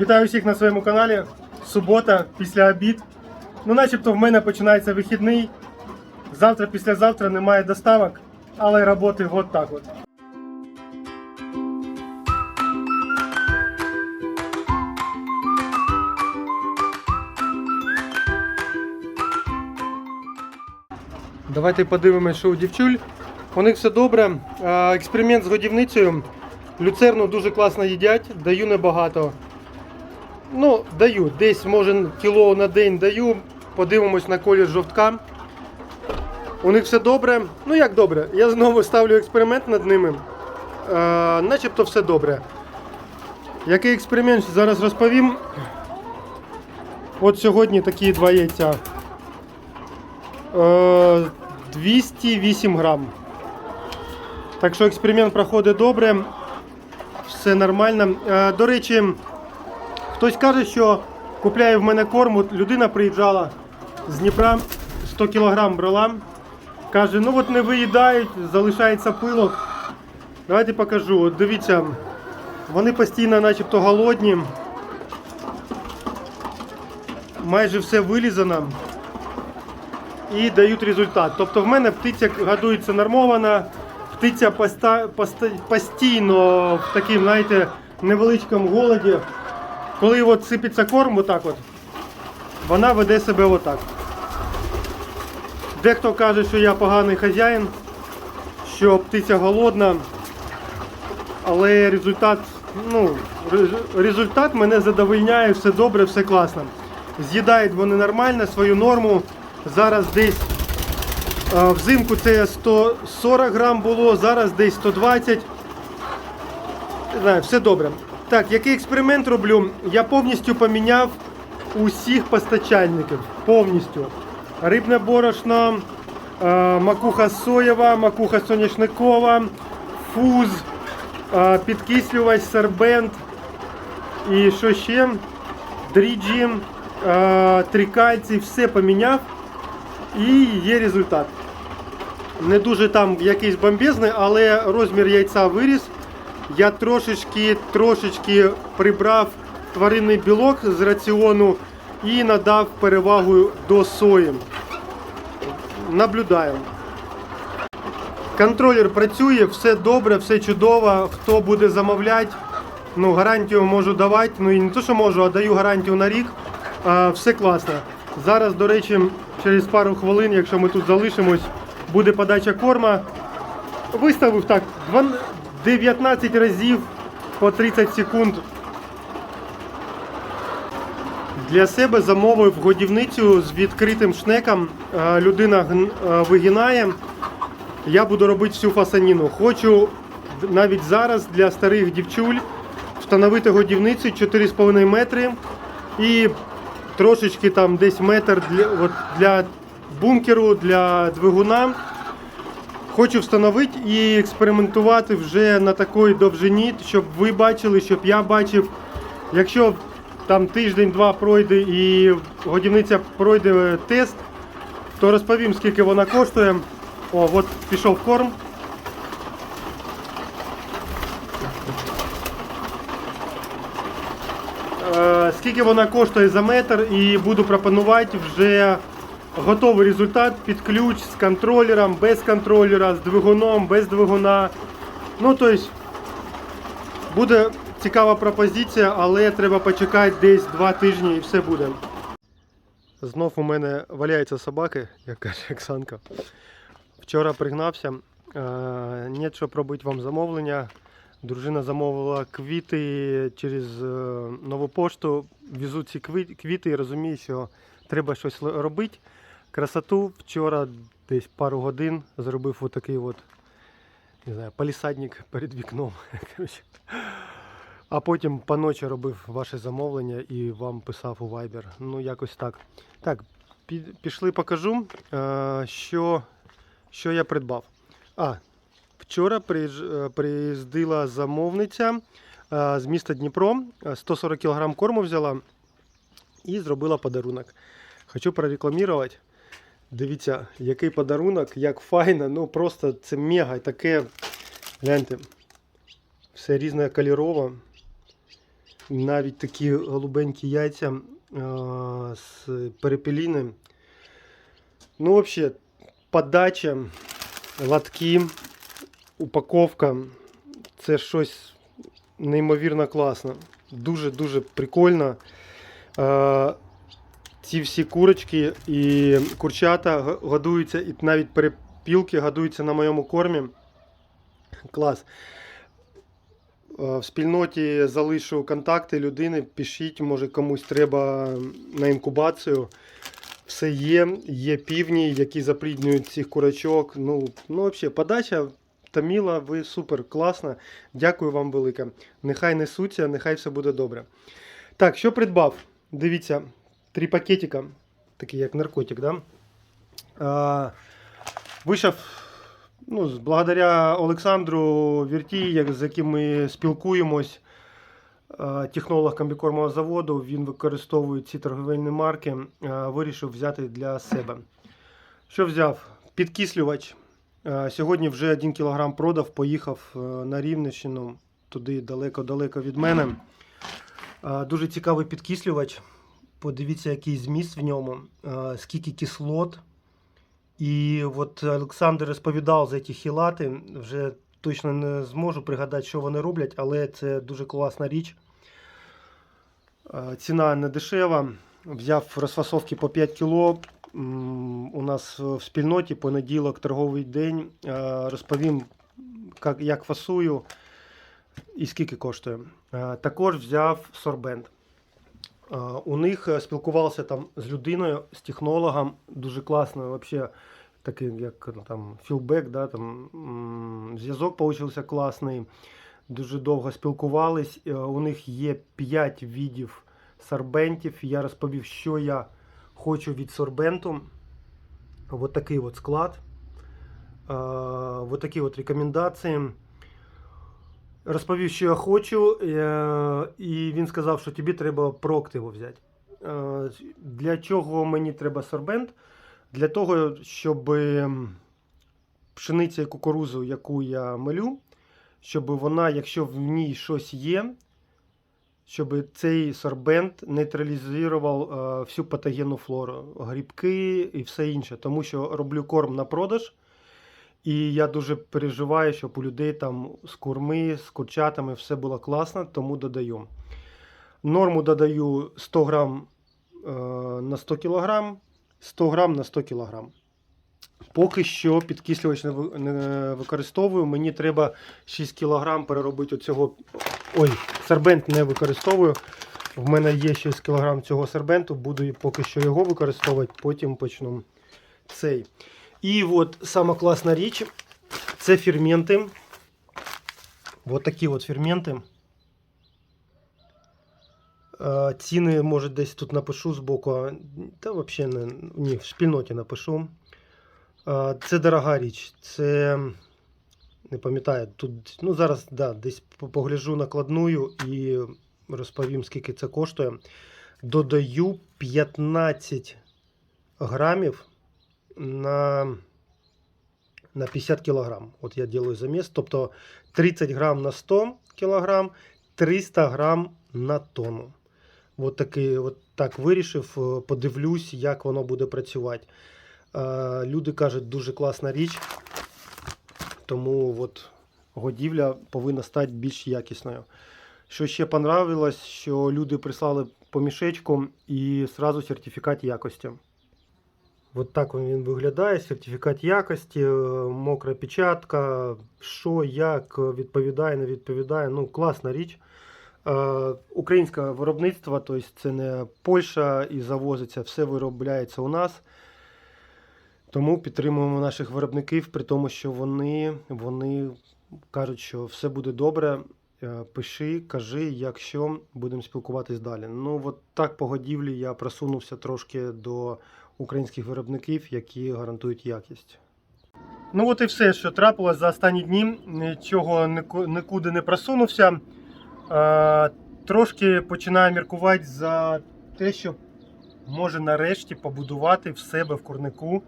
Вітаю всіх на своєму каналі. Субота після обід. Ну, начебто в мене починається вихідний. Завтра, післязавтра немає доставок, але роботи от так от. Давайте подивимося, що у дівчуль. У них все добре. Е, Експеримент з годівницею. Люцерну дуже класно їдять, даю небагато. Ну, даю. Десь, може, кіло на день даю. Подивимось на колір жовтка. У них все добре. Ну як добре? Я знову ставлю експеримент над ними. Е, начебто все добре. Який експеримент зараз розповім. От сьогодні такі два яйця. Е, 208 грам. Так що експеримент проходить добре. Все нормально. Е, До речі, хтось каже, що купляє в мене корм. От людина приїжджала з Дніпра, 100 кг брала. Каже, ну от не виїдають, залишається пилок. Давайте покажу. От дивіться, вони постійно начебто голодні. Майже все вилізано і дають результат. Тобто в мене птиця годується нормована, птиця поста, поста, постійно в такому, знаєте, невеличкому голоді. Коли от сипеться корм, отак от, вона веде себе отак. Дехто каже, що я поганий хазяїн, що птиця голодна, але результат, ну, результат мене задовольняє, все добре, все класно. З'їдають вони нормально свою норму. Зараз десь взимку це 140 грам було, зараз десь 120. Не знаю, все добре. Так, який експеримент роблю? Я повністю поміняв усіх постачальників. Повністю. Рибне борошно, е, макуха соєва, макуха соняшникова, фуз, е, підкислювач, сербент і що ще? Дріджі, е, трикальці, все поміняв і є результат. Не дуже там якийсь бомбезний, але розмір яйця виріс. Я трошечки, трошечки прибрав тваринний білок з раціону і надав перевагу до сої. Наблюдаємо. Контролер працює, все добре, все чудово. Хто буде замовляти, ну, гарантію можу давати. Ну і не то, що можу, а даю гарантію на рік. А, все класно. Зараз, до речі, через пару хвилин, якщо ми тут залишимось, буде подача корма. Виставив так 19 разів по 30 секунд. Для себе замовив годівницю з відкритим шнеком. Е, Людина е, вигинає. Я буду робити всю фасаніну. Хочу навіть зараз для старих дівчуль встановити годівницю 4,5 метри і трошечки там десь метр для, от, для бункеру, для двигуна. Хочу встановити і експериментувати вже на такій довжині, щоб ви бачили, щоб я бачив. Якщо там тиждень-два пройде і годівниця пройде тест, то розповім, скільки вона коштує. О, от пішов корм. Е, Скільки вона коштує за метр і буду пропонувати вже готовий результат під ключ з контролером, без контролера, з двигуном, без двигуна. Ну, тобто, буде цікава пропозиція, але треба почекати десь два тижні і все буде. Знов у мене валяються собаки, як каже Оксанка. Вчора пригнався. Е, Нет, щоб робити вам замовлення. Дружина замовила квіти через е, нову пошту. Везу ці квіти і розумію, що треба щось робити. Красоту вчора десь пару годин зробив отакий от, не знаю, палісадник перед вікном. А потім по ночі робив ваше замовлення і вам писав у Viber. Ну, якось так. Так, пішли покажу, е, що, що я придбав. А, вчора е, приїздила замовниця е, з міста Дніпро. Е, 140 кг корму взяла і зробила подарунок. Хочу прорекламувати. Дивіться, який подарунок, як файно, ну просто це мега таке. Гляньте, все різне кольорово. навіть такі голубенькі яйця е, з перепеліни. Ну, взагалі, подача, лотки, упаковка це щось неймовірно класно. Дуже-дуже прикольно. Е, ці всі курочки і курчата годуються, і навіть перепілки годуються на моєму кормі. Клас. Е, В спільноті залишу контакти людини, пишіть, може комусь треба на інкубацію. Все є, є півні, які запліднюють цих курочок. Ну, ну взагалі, подача Таміла, ви супер класна. Дякую вам велике. Нехай несуться, нехай все буде добре. Так, що придбав? Дивіться, три пакетика, такі як наркотик, да? А, вийшов ну, благодаря Олександру Вірті, з яким ми спілкуємось, технолог комбікормового заводу, він використовує ці торговельні марки, вирішив взяти для себе. Що взяв? Підкислювач. Сьогодні вже 1 кг продав, поїхав е, на Рівненщину, туди далеко-далеко від мене. Дуже цікавий підкислювач. Подивіться, який зміст в ньому, скільки кислот. І от Олександр розповідав за ті хілати. Вже точно не зможу пригадати, що вони роблять, але це дуже класна річ. Ціна не дешева. Взяв розфасовки по 5 кг. У нас в спільноті понеділок, торговий день. Розповім, як, як фасую і скільки коштує. Також взяв сорбент. У них е, спілкувався там з людиною, з технологом, дуже класно, вообще такий як ну, там філбек, да, там, зв'язок получився класний. Дуже довго спілкувались. Е, У них є 5 видів сорбентів. Я розповів, що я хочу від сорбенту. Ось такий от склад. Ось такі от рекомендації. Розповів, що я хочу, е, і він сказав, що тобі треба проактиву взяти. Е, Для чого мені треба сорбент? Для того, щоб пшениця і кукурузу, яку я мелю, щоб вона, якщо в ній щось є, щоб цей сорбент нейтралізував е, всю патогенну флору, грибки і все інше. Тому що роблю корм на продаж. І я дуже переживаю, щоб у людей там з курми, з курчатами все було класно, тому додаю. Норму додаю 100 грам е, на 100 кг, 100 грам на 100 кг. Поки що підкислювач не ви- не використовую. Мені треба 6 кг переробити оцього. Ой, сербент не використовую. В мене є 6 кг цього сербенту, буду поки що його використовувати, потім почну цей. І от сама класна річ це ферменти. От такі от ферменти. Ціни, може, десь тут напишу збоку, а, та взагалі не, ні, в спільноті напишу. Це дорога річ. Це не пам'ятаю, тут, ну зараз да, десь погляжу накладную і розповім, скільки це коштує. Додаю 15 грамів на, на 50 кілограм. От я делаю заміс. Тобто 30 грам на 100 кілограм, 300 грам на тонну. От, такий, от так вирішив, е, подивлюсь, як воно буде працювати. Е, Люди кажуть, дуже класна річ, тому от годівля повинна стати більш якісною. Що ще понравилось, що люди прислали по мішечку і сразу сертифікат якості. От так він виглядає, сертифікат якості, е, мокра печатка, що, як відповідає, не відповідає. Ну, класна річ. Е, Українське виробництво, тобто це не Польща і завозиться, все виробляється у нас. Тому підтримуємо наших виробників, при тому, що вони, вони кажуть, що все буде добре. Е, Пиши, кажи, якщо будемо спілкуватись далі. Ну, от так по годівлі я просунувся трошки до українських виробників, які гарантують якість. Ну, от і все, що трапилось за останні дні. Нічого нікуди не просунувся. Е, трошки починаю міркувати за те, що може нарешті побудувати в себе в курнику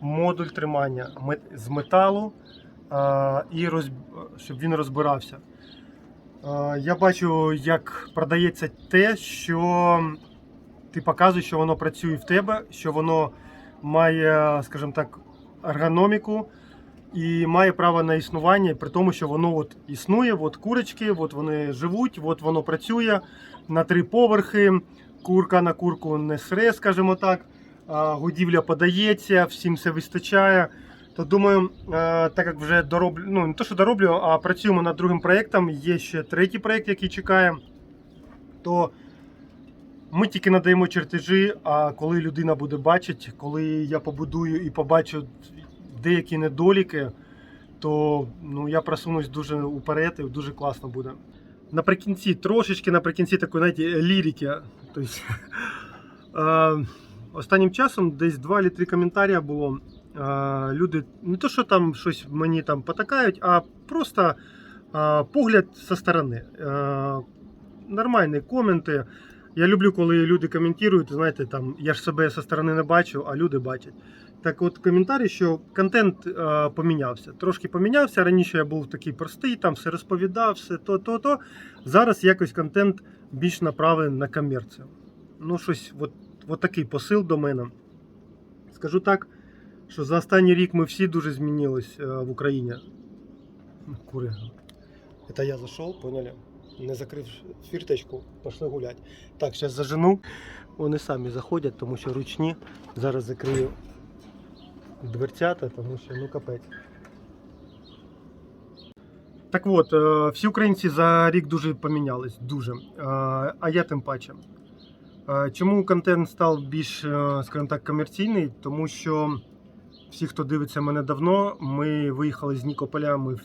модуль тримання з металу, е, і щоб він розбирався. Е, Я бачу, як продається те, що ти показуєш, що воно працює в тебе, що воно має, скажімо так, ергономіку і має право на існування, при тому, що воно от існує, от курочки, от вони живуть, от воно працює на три поверхи, курка на курку не сре, скажімо так, годівля подається, всім все вистачає. То думаю, е, так як вже дороблю, ну не то, що дороблю, а працюємо над другим проєктом. Є ще третій проєкт, який чекає. То ми тільки надаємо чертежі, а коли людина буде бачити, коли я побудую і побачу деякі недоліки, то ну, я просунусь дуже уперед і дуже класно буде. Наприкінці, трошечки наприкінці такої знаєте, лірики. Тобто, останнім часом десь два чи три коментарі було. Люди не то, що там щось мені там потакають, а просто погляд зі сторони. Нормальні коменти. Я люблю, коли люди коментують, знаєте, там я ж себе зі сторони не бачу, а люди бачать. Так от коментарі, що контент е, помінявся. Трошки помінявся. Раніше я був такий простий, там все розповідав, все то, то, то. Зараз якось контент більш направлений на комерцію. Ну, щось, от, от такий посил до мене. Скажу так, що за останній рік ми всі дуже змінились е, в Україні. Кури. Це я зайшов, поняли? Не закрив фірточку, пішли гуляти. Так, зараз зажену. Вони самі заходять, тому що ручні. Зараз закрию дверцята, тому що ну капець. Так от, е, всі українці за рік дуже помінялись. Дуже. Е, А я тим паче. Е, Чому контент став більш, скажімо так, комерційний? Тому що всі, хто дивиться мене давно, ми виїхали з Нікополя ми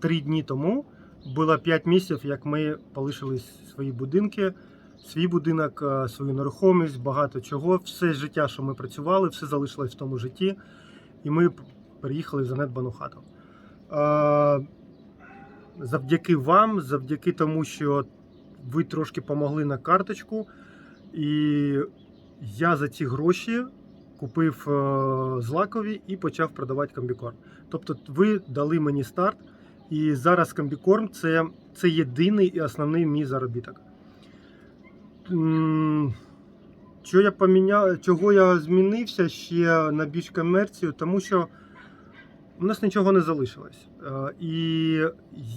три дні тому. Було 5 місяців, як ми полишили свої будинки, свій будинок, е, свою нерухомість, багато чого. Все життя, що ми працювали, все залишилось в тому житті. І ми переїхали в занедбану хату. Е, Завдяки вам, завдяки тому, що ви трошки помогли на карточку. І я за ці гроші купив е, злакові і почав продавати комбікорм. Тобто, ви дали мені старт. І зараз комбікорм це, це єдиний і основний мій заробіток. Що я поміняв, чого я змінився ще на більш комерцію, тому що у нас нічого не залишилось. Е, І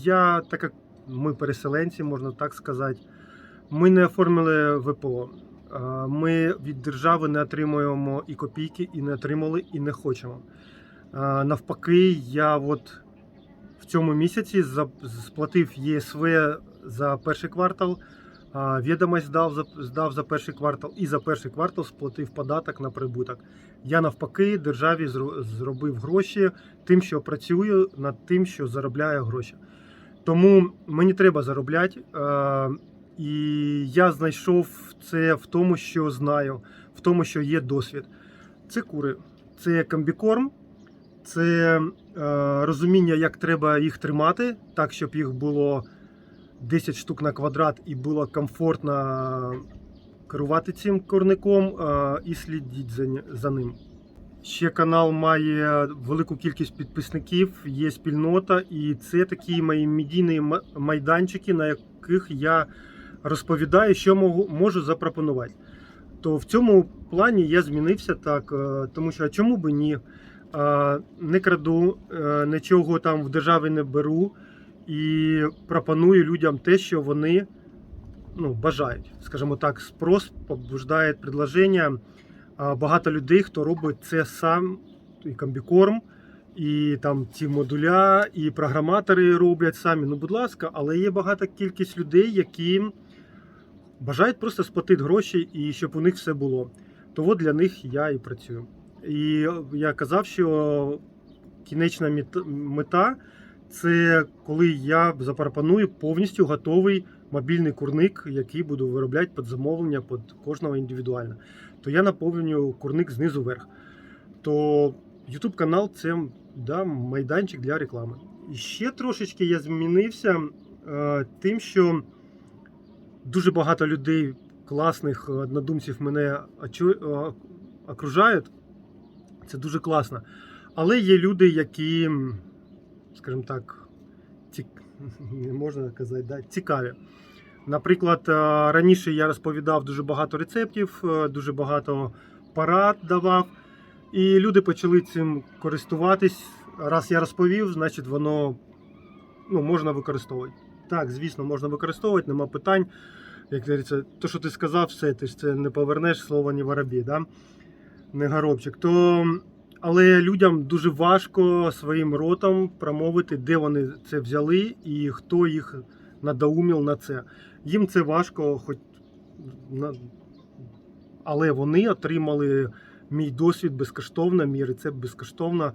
я, так як ми переселенці, можна так сказати, ми не оформили ВПО. Е, Ми від держави не отримуємо і копійки, і не отримали, і не хочемо. Е, Навпаки, я от в цьому місяці сплатив ЄСВ за перший квартал, а, відомість здав за, здав за перший квартал і за перший квартал сплатив податок на прибуток. Я навпаки державі зробив гроші тим, що працюю над тим, що заробляю гроші. Тому мені треба заробляти. І я знайшов це в тому, що знаю, в тому, що є досвід. Це кури, це комбікорм, це е, розуміння, як треба їх тримати, так, щоб їх було 10 штук на квадрат і було комфортно керувати цим курником е, і слідити за, за ним. Ще канал має велику кількість підписників, є спільнота, і це такі мої медійні майданчики, на яких я розповідаю, що можу, можу запропонувати. То в цьому плані я змінився так, е, тому що а чому би ні? Не краду, е, нічого там в державі не беру і пропоную людям те, що вони ну, бажають. Скажімо так, спрос побуждає предложення. Багато людей, хто робить це сам, і комбікорм, і там ці модуля, і програматори роблять самі. Ну, будь ласка, але є багата кількість людей, які бажають просто сплатити гроші і щоб у них все було. То от для них я і працюю. І я казав, що кінечна мета це коли я запропоную повністю готовий мобільний курник, який буду виробляти під замовлення під кожного індивідуально. То я наповнюю курник знизу вверх. То YouTube канал це да, майданчик для реклами. І ще трошечки я змінився е, тим, що дуже багато людей, класних однодумців мене е, окружають. Це дуже класно. Але є люди, які, скажімо так, ці, не можна казати, да, цікаві. Наприклад, е, раніше я розповідав дуже багато рецептів, е, дуже багато порад давав, і люди почали цим користуватись. Раз я розповів, значить воно ну, можна використовувати. Так, звісно, можна використовувати, нема питань. Як говориться, то, що ти сказав, все, ти ж це не повернеш слово не воробій, да? Не горобчик. То, але людям дуже важко своїм ротом промовити, де вони це взяли і хто їх надоумів на це. Їм це важко, хоч але вони отримали мій досвід безкоштовно, мій рецепт безкоштовно,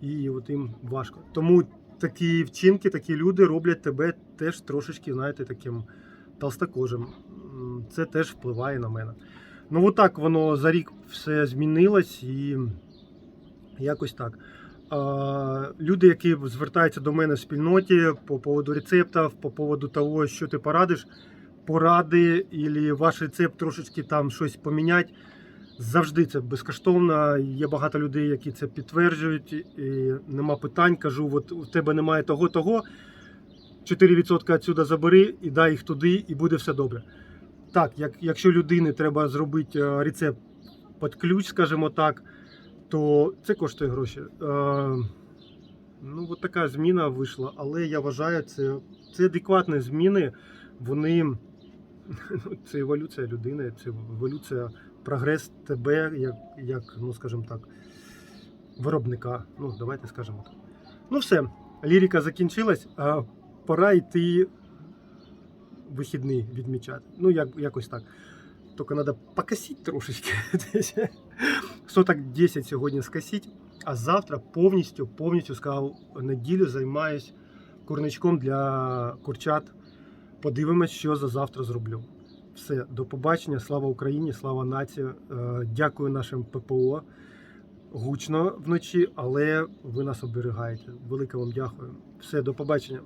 і от їм важко. Тому такі вчинки, такі люди роблять тебе теж трошечки, знаєте, таким толстокожим. Це теж впливає на мене. Ну, отак воно за рік все змінилось і якось так. Люди, які звертаються до мене в спільноті по поводу рецептів, по поводу того, що ти порадиш, поради, або ваш рецепт трошечки там щось поміняти. Завжди це безкоштовно. Є багато людей, які це підтверджують, і нема питань. Кажу, от у тебе немає того, того. 4% відсюди забери і дай їх туди, і буде все добре. Так, як, якщо людині треба зробити е, рецепт під ключ, скажімо так, то це коштує гроші. Е, ну, от така зміна вийшла, але я вважаю, це, це адекватні зміни. Вони це еволюція людини, це еволюція, прогрес тебе, як, як ну скажімо так, виробника. Ну, давайте скажемо так. Ну, все, лірика закінчилась, а пора йти вихідний відмічати. Ну, як, якось так. Тільки треба покосити трошечки. Соток 10 сьогодні скосити, а завтра повністю, повністю сказав, неділю займаюсь курничком для курчат. Подивимось, що за завтра зроблю. Все, до побачення. Слава Україні, слава нації. Е, Дякую нашим ППО. Гучно вночі, але ви нас оберігаєте. Велике вам дякую. Все, до побачення.